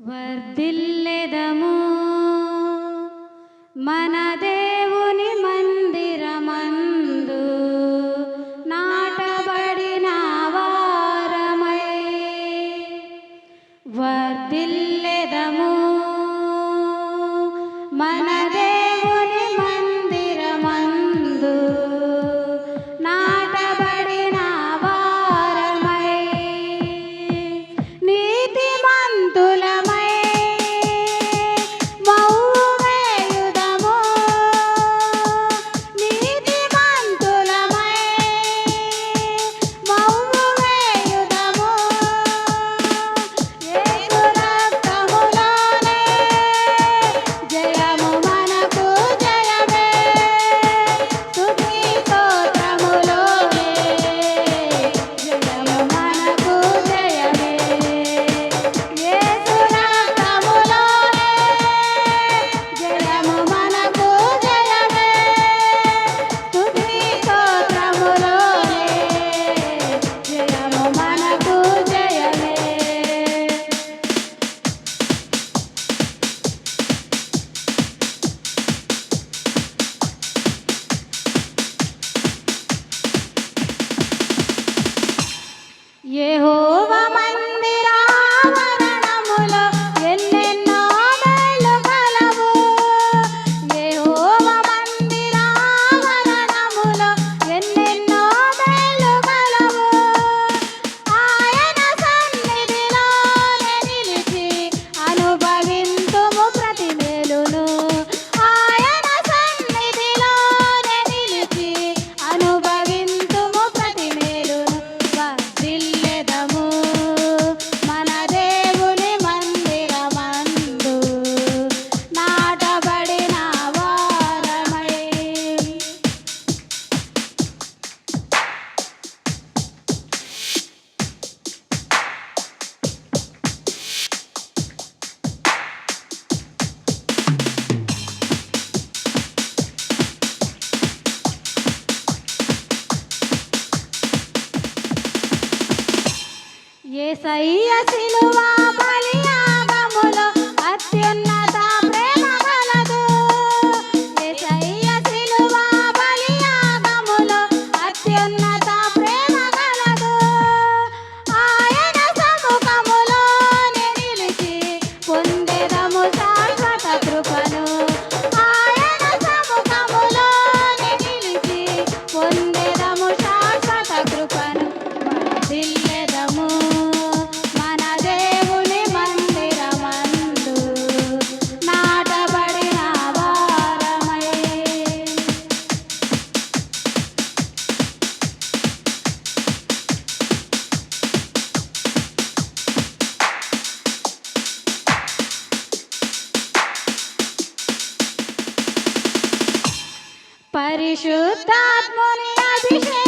వర్దిల్లెదము మన దేవుని మందిరమందు నాటబడిన వారమై వర్దిల్లెదము మన దేవుని మందిరమందు నాటబడిన వారమై నీతిమంతుల viejo ఏ సయ్య సిలువా బలి പരിശുദ്ധാത്മനെ അഭിഷേകം